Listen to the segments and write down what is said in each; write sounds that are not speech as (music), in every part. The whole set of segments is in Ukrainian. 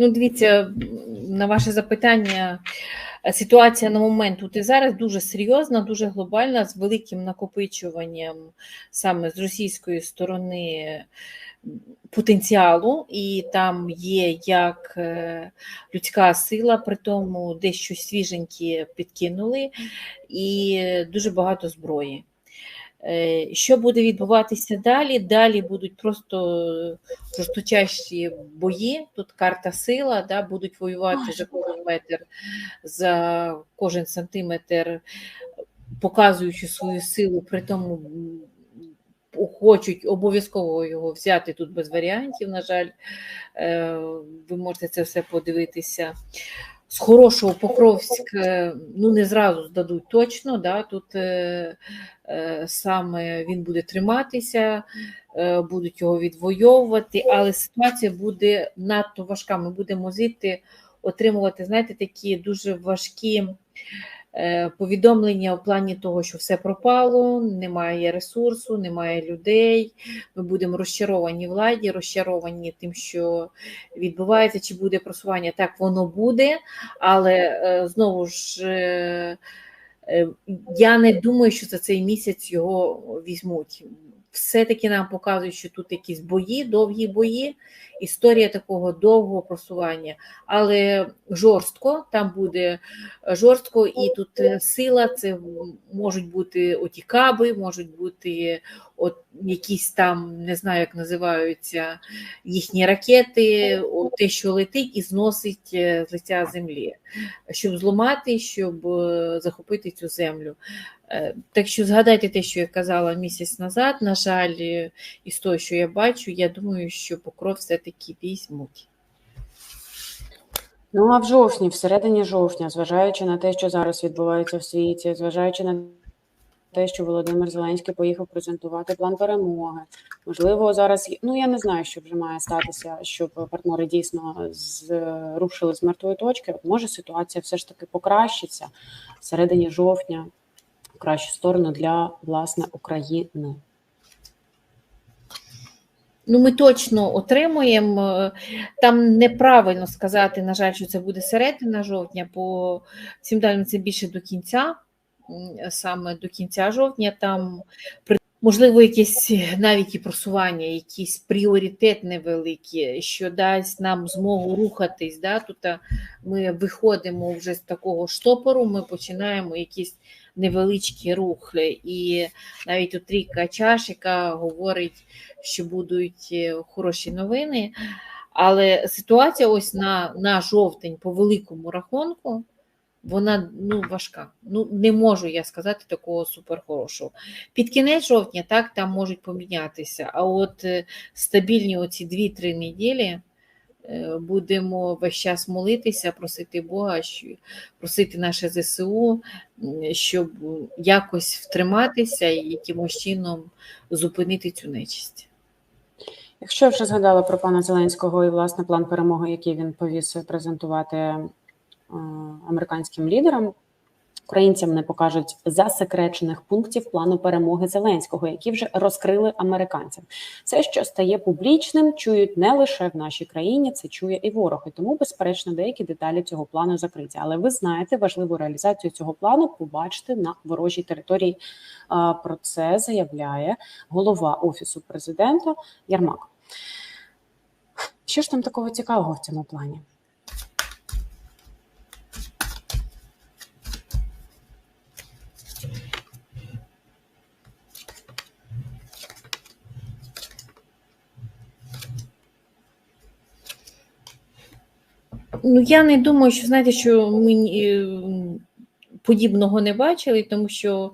Ну, дивіться, на ваше запитання. е, Ситуація на момент тут і зараз дуже серйозна, дуже глобальна, з великим накопичуванням саме з російської сторони потенціалу, і там є як е, людська сила, при тому дещо свіженькі підкинули, і дуже багато зброї. Е, Що буде відбуватися далі? Далі будуть просто жорсточайші бої. Тут карта сила, да, будуть воювати за кожен метр, за кожен сантиметр, показуючи свою силу, при тому хочуть обов'язково його взяти тут без варіантів. На жаль, Е, ви можете це все подивитися. З хорошого Покровськ, е, ну не зразу здадуть точно. Да, Тут е, е, саме він буде триматися, е, будуть його відвоювати, але ситуація буде надто важка. Ми будемо звідти отримувати, знаєте, такі дуже важкі повідомлення у плані того, що все пропало, немає ресурсу, немає людей. Ми будемо розчаровані владі, розчаровані тим, що відбувається, чи буде просування. Так воно буде, але е, знову ж. е, е, Я не думаю, що за цей місяць його візьмуть. Все-таки нам показують, що тут якісь бої, довгі бої, історія такого довгого просування, але жорстко, там буде жорстко, і тут е, сила, це можуть бути оті каби, можуть бути от якісь там, не знаю, як називаються їхні ракети, от те, що летить і зносить е, з лиця землі, щоб зламати, щоб е, захопити цю землю. Е, Так що згадайте те, що я казала місяць назад. На жаль, е, із того, що я бачу, я думаю, що покров все-таки візьмуть. Ну а в жовтні, в середині жовтня, зважаючи на те, що зараз відбувається в світі, зважаючи на те, що Володимир Зеленський поїхав презентувати план перемоги. Можливо, зараз ну я не знаю, що вже має статися, щоб партнери дійсно зрушили з мертвої точки. Може ситуація все ж таки покращиться в середині жовтня кращу сторону для власне України. Ну, ми точно отримуємо. е, Там неправильно сказати, на жаль, що це буде середина жовтня, бо всім даним це більше до кінця, саме до кінця жовтня. Там можливо якесь навіть і просування, якийсь пріоритет невеликий, що дасть нам змогу рухатись. Да? Тут ми виходимо вже з такого штопору, ми починаємо якісь невеличкі рухи. І навіть Ріка Чаш, яка говорить, що будуть е, хороші новини. Але ситуація ось на, на жовтень по великому рахунку, вона ну, важка. Ну, не можу я сказати такого суперхорошого. Під кінець жовтня так там можуть помінятися. А от е, стабільні оці 2-3 неділі будемо весь час молитися, просити Бога, просити наше ЗСУ, щоб якось втриматися і якимось чином зупинити цю нечисть. Якщо я вже згадала про пана Зеленського і власне план перемоги, який він повіз презентувати е, американським лідерам, українцям не покажуть засекречених пунктів плану перемоги Зеленського, які вже розкрили американцям. Все, що стає публічним, чують не лише в нашій країні, це чує і ворог. І тому, безперечно, деякі деталі цього плану закриті. Але ви знаєте, важливу реалізацію цього плану побачити на ворожій території. Про це заявляє голова офісу президента Ярмак. Що ж там такого цікавого в цьому плані? Ну, я не думаю, що знаєте, що ми е, подібного не бачили, тому що,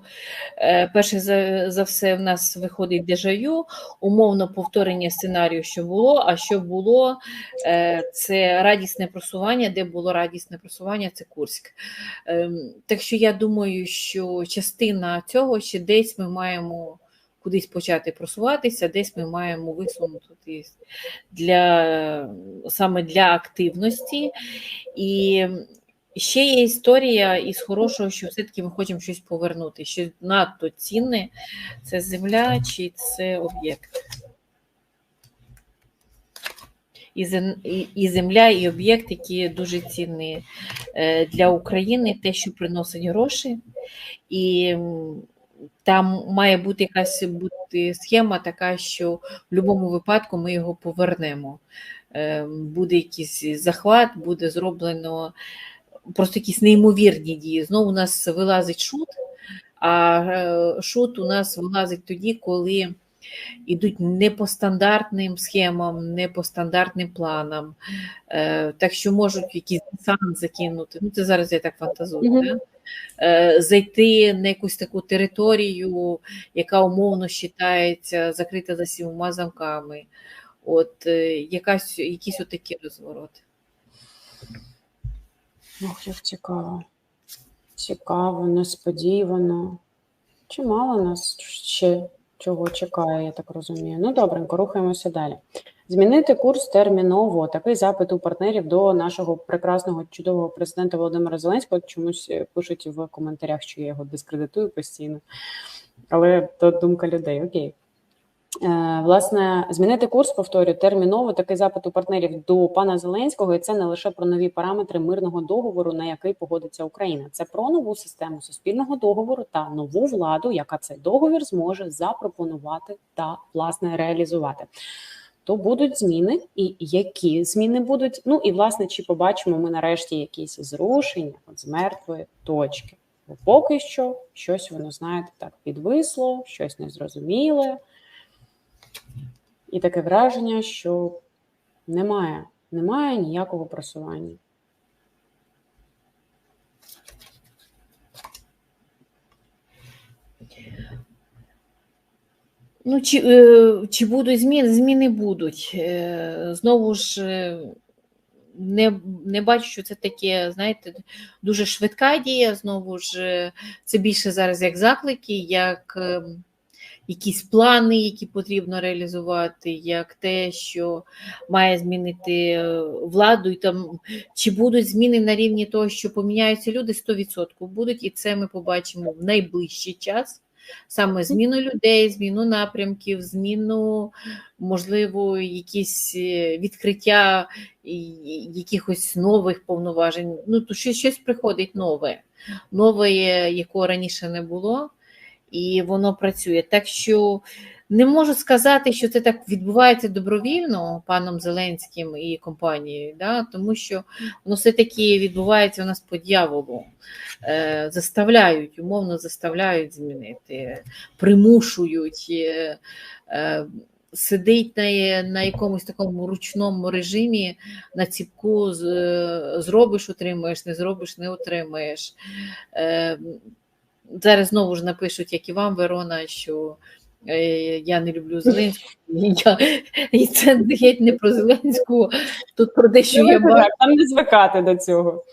е, перше за, за все, в нас виходить дежавю, умовно повторення сценарію, що було, а що було, е, це радісне просування, де було радісне просування, це Курськ. Ем, Так що я думаю, що частина цього ще десь ми маємо кудись почати просуватися, десь ми маємо висунутись для саме для активності. І ще є історія із хорошого, що все-таки ми хочемо щось повернути. Що надто цінне це земля чи це об'єкт. і, зем- і, і земля, і об'єкт, які дуже цінні е, для України, те, що приносить гроші. І там має бути якась бути схема така, що в будь-якому випадку ми його повернемо. Е, Буде якийсь захват, буде зроблено просто якісь неймовірні дії. Знову у нас вилазить шут, а е, шут у нас вилазить тоді, коли йдуть не по стандартним схемам, не по стандартним планам. Е, Так що можуть якийсь десант закинути. Ну, це зараз я так фантазую. Мгм. Да? Е, Зайти на якусь таку територію, яка умовно вважається закрита за сімома замками. От е, якась, якісь отакі розвороти. Ох, як цікаво. Цікаво, несподівано. Чимало нас ще чого чекає, я так розумію. Ну, добренько, рухаємося далі. Змінити курс терміново. Такий запит у партнерів до нашого прекрасного, чудового президента Володимира Зеленського. Чомусь е, пишуть в коментарях, що я його дискредитую постійно. Але то думка людей. Окей. Е, Власне, змінити курс, повторюю, терміново такий запит у партнерів до пана Зеленського, і це не лише про нові параметри мирного договору, на який погодиться Україна. Це про нову систему суспільного договору та нову владу, яка цей договір зможе запропонувати та власне реалізувати. То будуть зміни, і які зміни будуть? Ну і власне, чи побачимо ми нарешті якісь зрушення от з мертвої точки? Бо поки що щось воно знаєте так підвисло, щось незрозуміле. І таке враження, що немає, немає ніякого просування. Ну, чи, е, чи будуть зміни? Зміни будуть. Е, Знову ж е, не, не бачу, що це таке, знаєте, дуже швидка дія. Знову ж це більше зараз як заклики, як е, якісь плани, які потрібно реалізувати, як те, що має змінити е, владу, і там чи будуть зміни на рівні того, що поміняються люди, 100% будуть, і це ми побачимо в найближчий час. Саме зміну людей, зміну напрямків, зміну, можливо, якісь е, відкриття якихось нових повноважень. Ну, то щось, щось приходить нове, нове, якого раніше не було, і воно працює. Так що не можу сказати, що це так відбувається добровільно паном Зеленським і компанією, да? тому що воно все-таки відбувається у нас по дьяволу. Е, заставляють, умовно заставляють змінити, примушують, е, е, сидить на, на якомусь такому ручному режимі, на ціпку з, е, зробиш, отримаєш, не зробиш, не отримаєш. Е, зараз знову ж напишуть, як і вам, Верона, що е, я не люблю Зеленську. І Я, і це геть не про Зеленську, тут про те, що я бачу. Там не звикати до цього.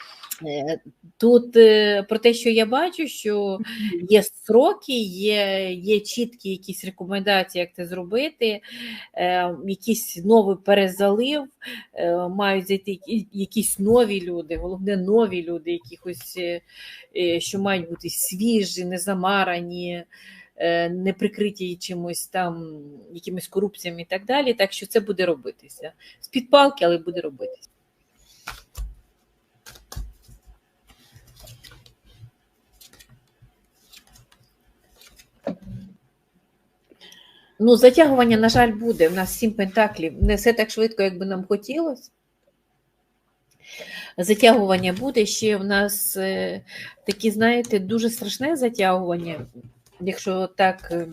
Тут е, про те, що я бачу, що є строки, є, є чіткі якісь рекомендації, як це зробити, е, якийсь новий перезалив, е, мають зайти якісь нові люди, головне нові люди, якихось, що мають бути свіжі, не замарані, е, не прикриті чимось там, якимись корупціями і так далі. Так що це буде робитися. З-під палки, але буде робитися. Ну, затягування, на жаль, буде. У нас сім пентаклів. Не все так швидко, як би нам хотілося. Затягування буде. Ще в нас е, такі, знаєте, дуже страшне затягування, якщо так е,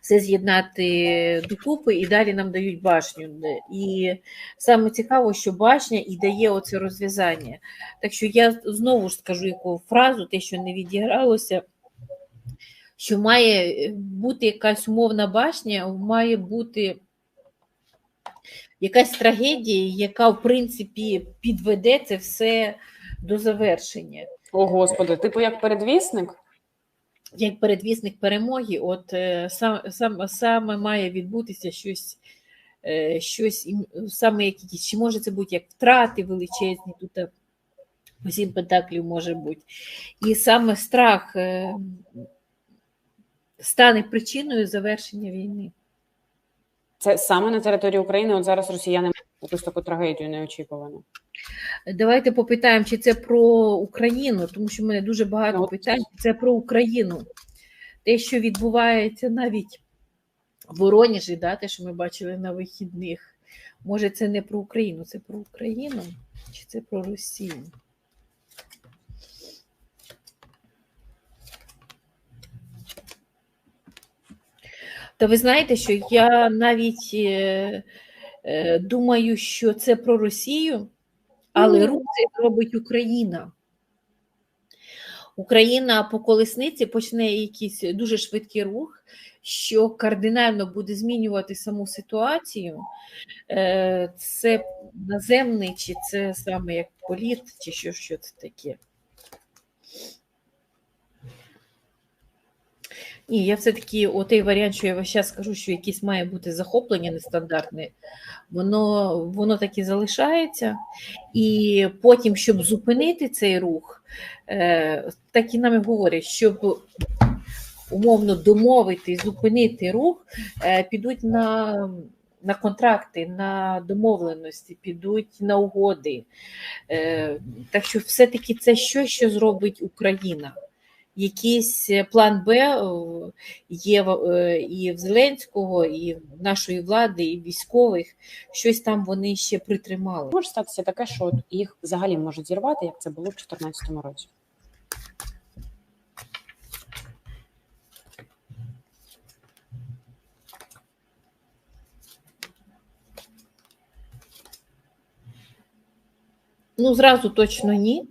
все з'єднати докупи, і далі нам дають башню. І саме цікаво, що башня і дає оце розв'язання. Так що я знову ж скажу яку фразу, те, що не відігралося що має бути якась умовна башня, має бути якась трагедія, яка, в принципі, підведе це все до завершення. О, Господи, типу як передвісник? Як передвісник перемоги, от е, сам, сам, саме має відбутися щось, е, щось саме як якісь, чи може це бути як втрати величезні, тут е, по сім пентаклів може бути. І саме страх е, стане причиною завершення війни. Це саме на території України. От зараз росіяни мають якусь таку трагедію неочікувану. Давайте попитаємо, чи це про Україну, тому що в мене дуже багато Ну, питань. Це про Україну. Те, що відбувається навіть в Воронежі, да, те, що ми бачили на вихідних. Може, це не про Україну, це про Україну, чи це про Росію? Та ви знаєте, що я навіть е, е, думаю, що це про Росію, але рух цей робить Україна. Україна по колесниці почне якийсь дуже швидкий рух, що кардинально буде змінювати саму ситуацію. Е, Це наземний, чи це саме як політ, чи що, що це таке. Ні, я все-таки отей варіант, що я весь час скажу, що якесь має бути захоплення нестандартне, воно, воно так і залишається. І потім, щоб зупинити цей рух, е, так і нам і говорять, щоб умовно домовити зупинити рух, е, підуть на, на контракти, на домовленості, підуть на угоди. Е, Так що все-таки це щось, що зробить Україна. Якийсь план Б е, є в- е, і в Зеленського, і в нашої влади, і військових. Щось там вони ще притримали. Може статися таке, що їх взагалі можуть зірвати, як це було в 2014 році. Ну, зразу точно ні.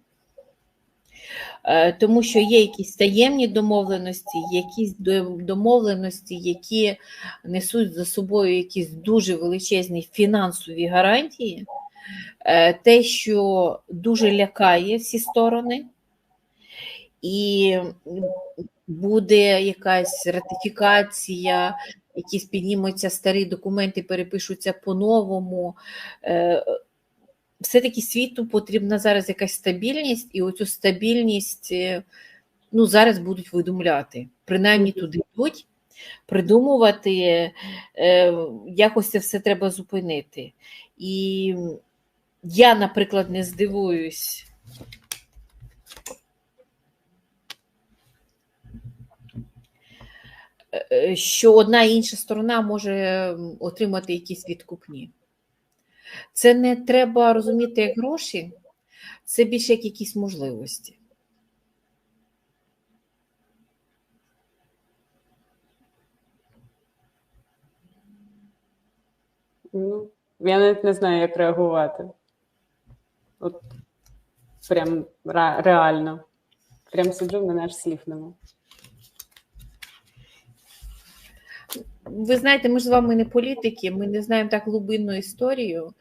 Е, Тому що є якісь таємні домовленості, якісь домовленості, які несуть за собою якісь дуже величезні фінансові гарантії, Е, те, що дуже лякає всі сторони, і буде якась ратифікація, якісь піднімуться старі документи, перепишуться по-новому. Е, все-таки світу потрібна зараз якась стабільність, і оцю стабільність е, ну, зараз будуть видумляти. Принаймні туди йдуть, придумувати, е, якось це все треба зупинити. І я, наприклад, не здивуюсь. е, е, Що одна і інша сторона може отримати якісь відкупні. Це не треба розуміти як гроші, це більше як якісь можливості. Ну, я навіть не знаю, як реагувати. От прям реально. Прям сиджу, мене аж слів. Ви знаєте, ми ж з вами не політики, ми не знаємо так глибинну історію.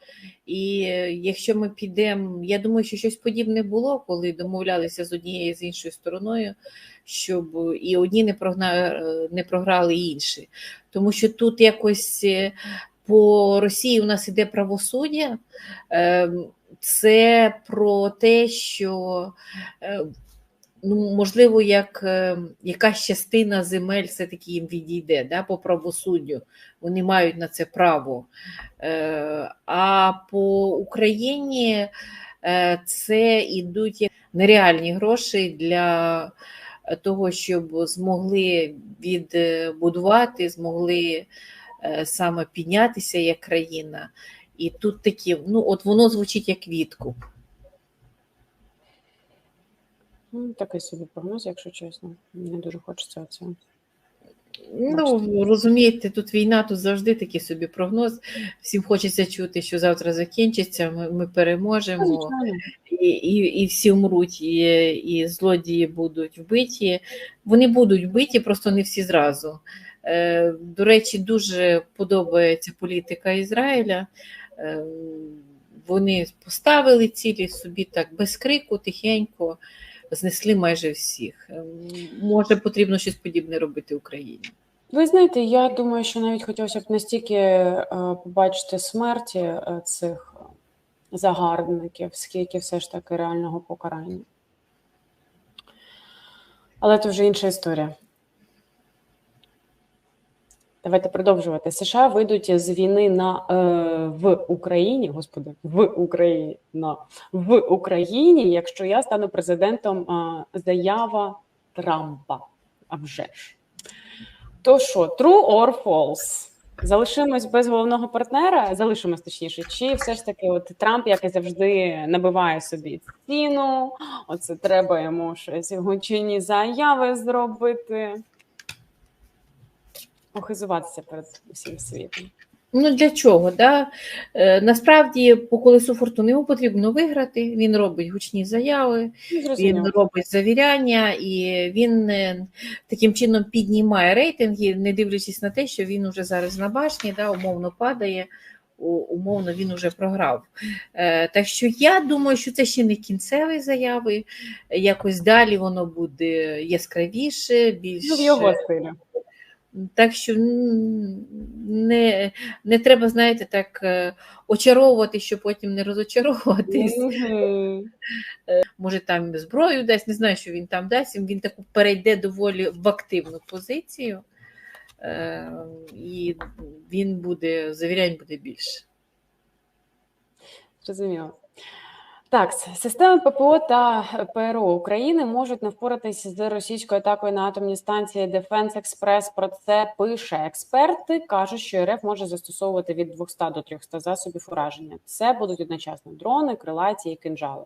І е, якщо ми підемо, я думаю, що щось подібне було, коли домовлялися з однією з іншою стороною, щоб і одні не прогнали, не програли інші. Тому що тут якось е, по Росії у нас іде правосуддя. Ем, Це про те, що е, ну, можливо, як е, якась частина земель все-таки їм відійде да, по правосуддю. Вони мають на це право. Е, А по Україні е, це ідуть як нереальні гроші для того, щоб змогли відбудувати, змогли саме піднятися як країна. І тут такі, ну от воно звучить як відкуп. Ну, такий собі прогноз, якщо чесно. Не дуже хочеться це. Ну, розумієте, тут війна, тут завжди такий собі прогноз. Всім хочеться чути, що завтра закінчиться, ми, ми переможемо, і, і, і всі вмруть, і, і злодії будуть вбиті. Вони будуть вбиті, просто не всі зразу. Е, До речі, дуже подобається політика Ізраїля. Е, Вони поставили цілі собі так без крику, тихенько, знесли майже всіх. Е, Може, потрібно щось подібне робити Україні. Ви знаєте, я думаю, що навіть хотілося б настільки е, побачити смерті е, цих загарбників, скільки все ж таки реального покарання. Але це вже інша історія. Давайте продовжувати. США вийдуть з війни на е, в Україні, господи, в Україні на в Україні, якщо я стану президентом. Е, заява Трампа. А вже ж. То що, true or false? Залишимось без головного партнера, залишимось точніше, чи все ж таки, от Трамп, як і завжди, набиває собі ціну. Оце треба йому щось гучні заяви зробити похизуватися перед усім світом. Ну для чого? Да? Е, насправді по колесу фортуни йому потрібно виграти. Він робить гучні заяви, Ну, він робить завіряння, і він е, таким чином піднімає рейтинги, не дивлячись на те, що він уже зараз на башні, да, умовно падає. Умовно, він уже програв. Е, так що я думаю, що це ще не кінцеві заяви. Якось далі воно буде яскравіше, більш Ну, в його стилі. Так що не, не треба, знаєте, так е, очаровувати, щоб потім не розочаровуватись. Мгм. Може, там зброю дасть, не знаю, що він там дасть. Він таку перейде доволі в активну позицію, е, і він буде, завірянь буде більше. Зрозуміло. Так, системи ППО та ПРО України можуть не впоратися з російською атакою на атомні станції Defense Express. Про це пише експерти. кажуть, що РФ може застосовувати від 200 до 300 засобів ураження. Це будуть одночасно дрони, крилаті і кинжали.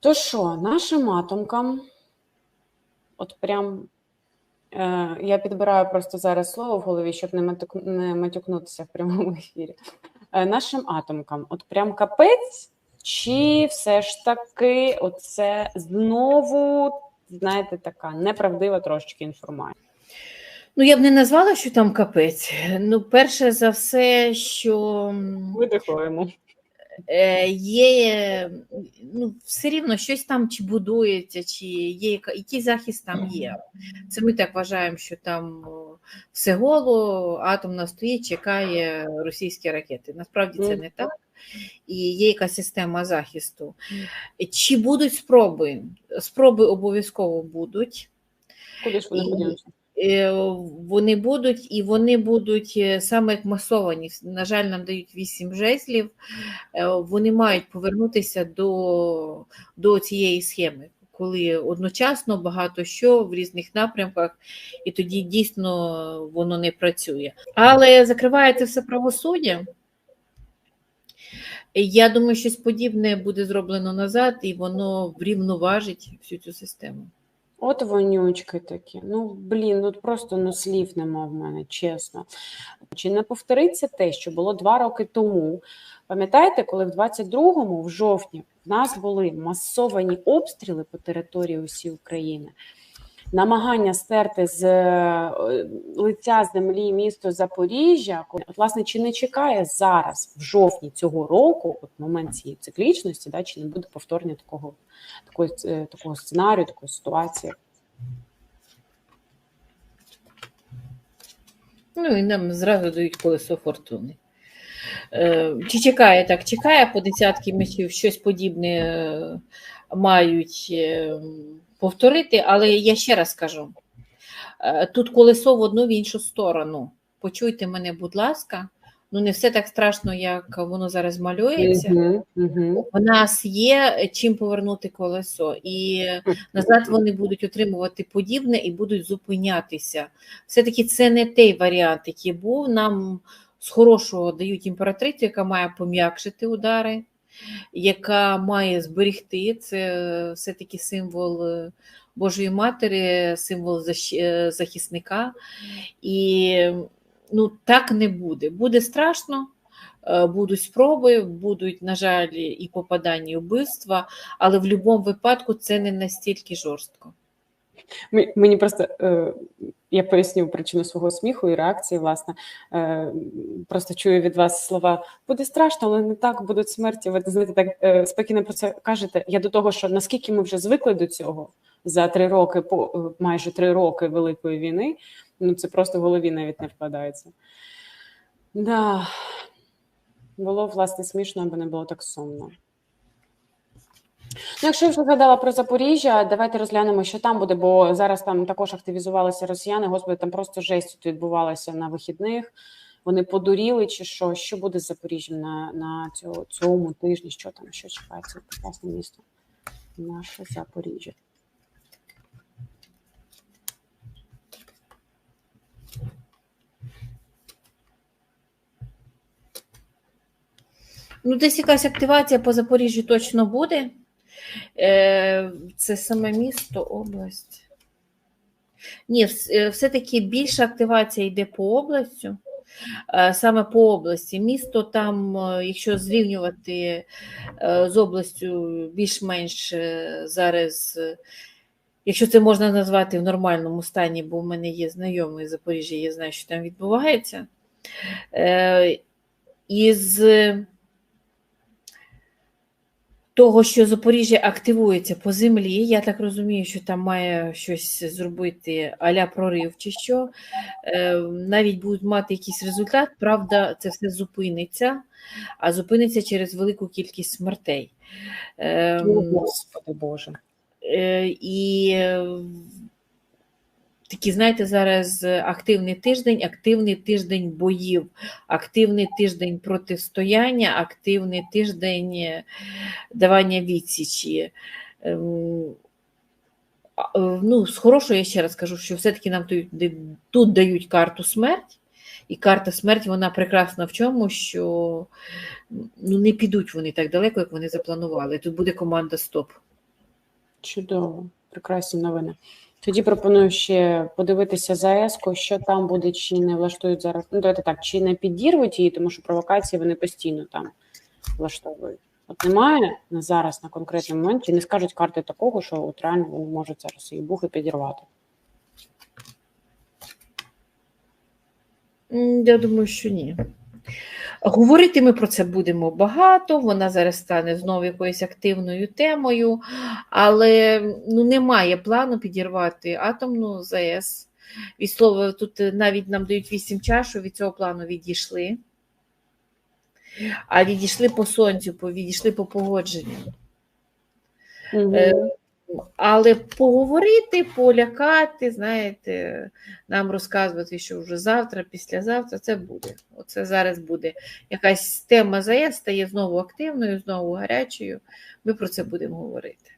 То що, нашим атомкам, от прям е, я підбираю просто зараз слово в голові, щоб не матюкнутися в прямому ефірі. Е, нашим атомкам, от прям капець, чи все ж таки, оце знову, знаєте, така неправдива трошечки інформація. Ну, я б не назвала, що там капець. Ну, перше за все, що. м, Видихуємо. Е, є, ну, все рівно щось там чи будується, чи є який захист там є. Це ми так вважаємо, що там все голо, атомна стоїть, чекає російські ракети. Насправді це не так. І є якась система захисту. Чи будуть спроби? Спроби обов'язково будуть. Куди ж вони І- Е, Вони будуть, і вони будуть е, саме як масовані. На жаль, нам дають вісім жезлів. Е, Вони мають повернутися до, до цієї схеми, коли одночасно багато що в різних напрямках, і тоді дійсно воно не працює. Але закривається все правосуддя. Я думаю, щось подібне буде зроблено назад, і воно врівноважить всю цю систему. От вонючки такі. Ну, блін, ну просто ну, слів нема в мене, чесно. Чи не повториться те, що було два роки тому? Пам'ятаєте, коли в 22-му, в жовтні, в нас були масовані обстріли по території усієї України, намагання стерти з е, лиця землі місто Запоріжжя, от, власне, чи не чекає зараз, в жовтні цього року, от момент цієї циклічності, да, чи не буде повторення такого, такої, е, такого сценарію, такої ситуації? Ну і нам зразу дають колесо фортуни. Е, Чи чекає так? Чекає по десятки мечів, щось подібне мають повторити, але я ще раз кажу: е, тут колесо в одну в іншу сторону. Почуйте мене, будь ласка, ну не все так страшно, як воно зараз малюється. Угу, угу. У нас є чим повернути колесо, і назад вони будуть отримувати подібне і будуть зупинятися. Все-таки це не той варіант, який був. Нам з хорошого дають імператрицю, яка має пом'якшити удари, яка має зберігти Це все-таки символ е, Божої Матері, символ е, захисника. І ну, так не буде. Буде страшно. Е, Будуть спроби, будуть, на жаль, і попадання, і вбивства, але в будь-якому випадку це не настільки жорстко. Мені просто е, я поясню причину свого сміху і реакції. Власне, е, просто чую від вас слова буде страшно, але не так будуть смерті. Ви знаєте, так е, спокійно про це кажете. Я до того, що наскільки ми вже звикли до цього за три роки, по майже три роки великої війни. Ну це просто в голові навіть не вкладається. Да. Було власне смішно, аби не було так сумно. Ну, якщо вже згадала про Запоріжжя, давайте розглянемо, що там буде, бо зараз там також активізувалися росіяни. Господи, там просто жесть тут відбувалася на вихідних. Вони подуріли чи що? Що буде з Запоріжжям на, на цьому, цьому тижні? Що там, що чекає це прекрасне місто? Наше Запоріжжя. Ну, десь якась активація по Запоріжжю точно буде. Е, Це саме місто, область. Ні, е, все-таки більша активація йде по областю. Е, Саме по області. Місто там, якщо зрівнювати з областю, більш-менш зараз, якщо це можна назвати в нормальному стані, бо в мене є знайомий з Запоріжжя, я знаю, що там відбувається. Із того, що Запоріжжя активується по землі, я так розумію, що там має щось зробити аля прорив чи що. Е, Навіть будуть мати якийсь результат, правда, це все зупиниться, а зупиниться через велику кількість смертей. Е, О, Господи Боже. Е, І е, такий, знаєте, зараз активний тиждень, активний тиждень боїв, активний тиждень протистояння, активний тиждень е, давання відсічі. Ем, е, Ну, з хорошого я ще раз кажу, що все-таки нам тут, тут дають карту смерть, і карта смерть вона прекрасна в чому, що ну, не підуть вони так далеко, як вони запланували. Тут буде команда стоп. Чудово, прекрасні новини. Тоді пропоную ще подивитися ЗАЕС, що там буде, чи не влаштують зараз. Ну, давайте так, чи не підірвуть її, тому що провокації вони постійно там влаштовують. От немає на зараз на конкретний момент, чи не скажуть карти такого, що от реально вони можуть зараз її бухи підірвати. Я думаю, що ні. Говорити ми про це будемо багато, вона зараз стане знову якоюсь активною темою, але ну, немає плану підірвати атомну ЗАЕС. Від слова, тут навіть нам дають вісім чашу, від цього плану відійшли. А відійшли по сонцю, відійшли по погодженню. Угу. Але поговорити, полякати, знаєте, нам розказувати, що вже завтра, післязавтра це буде. Оце зараз буде. Якась тема ЗАЕС стає знову активною, знову гарячою. Ми про це будемо говорити.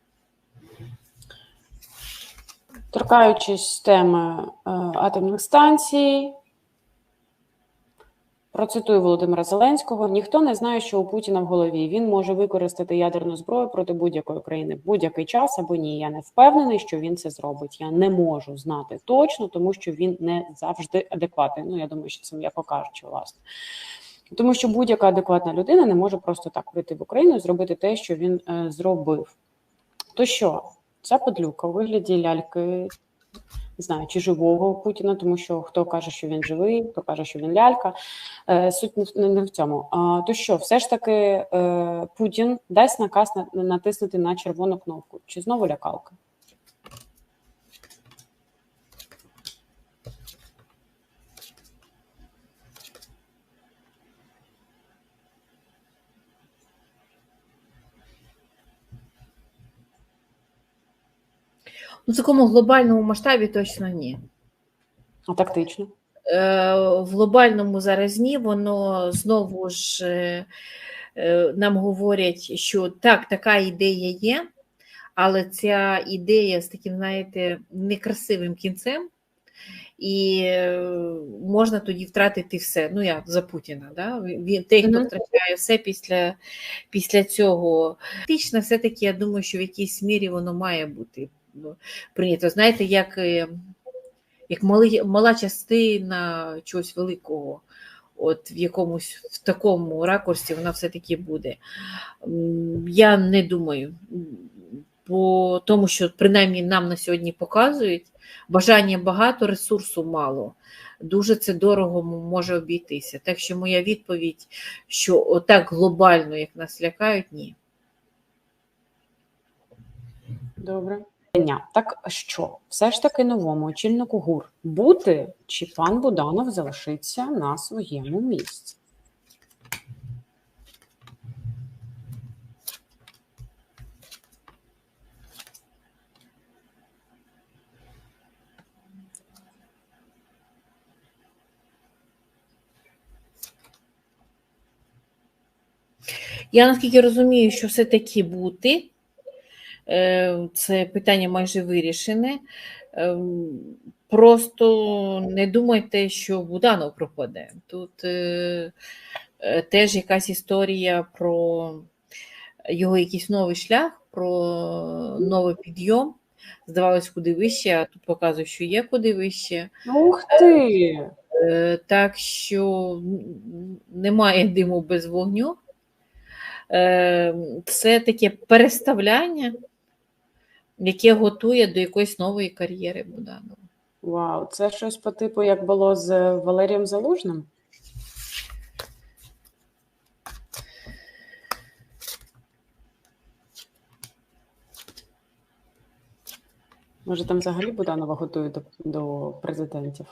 Торкаючись теми е, атомних станцій, процитую Володимира Зеленського: ніхто не знає, що у Путіна в голові. Він може використати ядерну зброю проти будь-якої країни будь-який час або ні. Я не впевнений, що він це зробить. Я не можу знати точно, тому що він не завжди адекватний. Ну я думаю, що це м'яко кажучи, власне. Тому що будь-яка адекватна людина не може просто так прийти в Україну і зробити те, що він е, зробив. То що, ця подлюка у вигляді ляльки, не знаю, чи живого Путіна, тому що хто каже, що він живий, хто каже, що він лялька. Е, суть не, в- цьому. А, то що, все ж таки е, Путін дасть наказ на, натиснути на червону кнопку. Чи знову лякалка? Ну, в такому глобальному масштабі точно ні. А тактично? Е, В глобальному зараз ні, воно знову ж е, е, нам говорять, що так, така ідея є, але ця ідея з таким, знаєте, некрасивим кінцем, і можна тоді втратити все. Ну, як за Путіна. Да? Він той, хто втрачає все після, після цього. Фактично, все-таки я думаю, що в якійсь мірі воно має бути прийнято. Знаєте, як. е, як мали, мала частина чогось великого, от в якомусь в такому ракурсі вона все-таки буде. Я не думаю, по тому, що принаймні нам на сьогодні показують, бажання багато, ресурсу мало. Дуже це дорого може обійтися. Так що моя відповідь, що отак глобально, як нас лякають, ні. Добре. Так що, все ж таки новому очільнику гур бути, чи пан Буданов залишиться на своєму місці? Я наскільки розумію, що все таки бути це питання майже вирішене. Ем, Просто не думайте, що Буданов пропаде. Тут е, е, теж якась історія про його якийсь новий шлях, про новий підйом. Здавалось, куди вище, а тут показує, що є куди вище. Ух ти! Е, Так що немає диму без вогню. Е, Це таке переставляння, яке готує до якоїсь нової кар'єри Буданова. Вау, це щось по типу, як було з Валерієм Залужним. Може, там взагалі Буданова готують до, до президентів,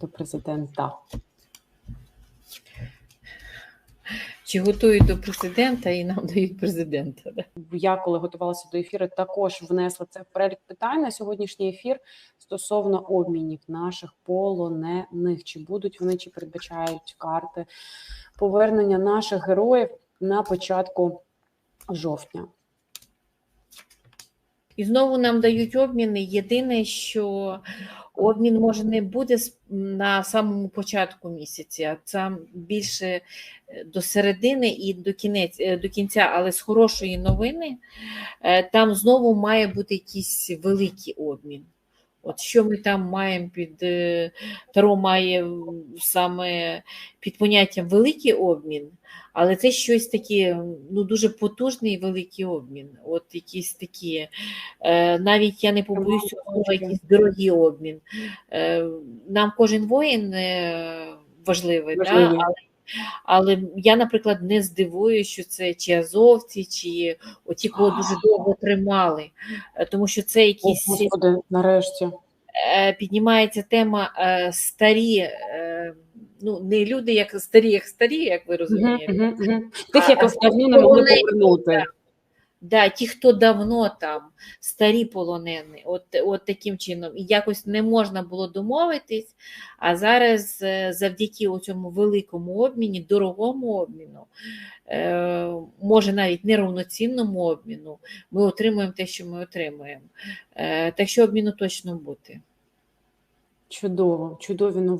до президента. Чи готують до президента і нам (laughs) дають президента? Я, коли готувалася до ефіру, також внесла це в перелік питань на сьогоднішній ефір стосовно обмінів наших полонених. Чи будуть вони, чи передбачають карти повернення наших героїв на початку жовтня? І знову нам дають обміни. Єдине, що обмін може не буде на самому початку місяця, а це більше е, до середини і до кінець е, до кінця, але з хорошої новини е, там знову має бути якийсь великий обмін. От що ми там маємо під е, Таро має саме під поняттям великий обмін, але це щось таке ну, дуже потужний великий обмін. От якісь такі, е, навіть я не побоюсь якийсь дорогий обмін. Е, нам кожен воїн важливий, Важливий. Да? Але, але я, наприклад, не здивую, що це чи азовці, чи оті, кого дуже довго тримали, Е, тому що це О, якісь Господи, нарешті. е, піднімається тема е, старі, ну не люди, як старі, як старі, як ви розумієте. Тих, яких давно не могли повернути. Да, ті, хто давно там, старі полонені, от, от таким чином, і якось не можна було домовитись. А зараз е, завдяки цьому великому обміні, дорогому обміну, е, може навіть неравноцінному обміну, ми отримуємо те, що ми отримуємо. Е, так що обміну точно бути. Чудово, чудові новини.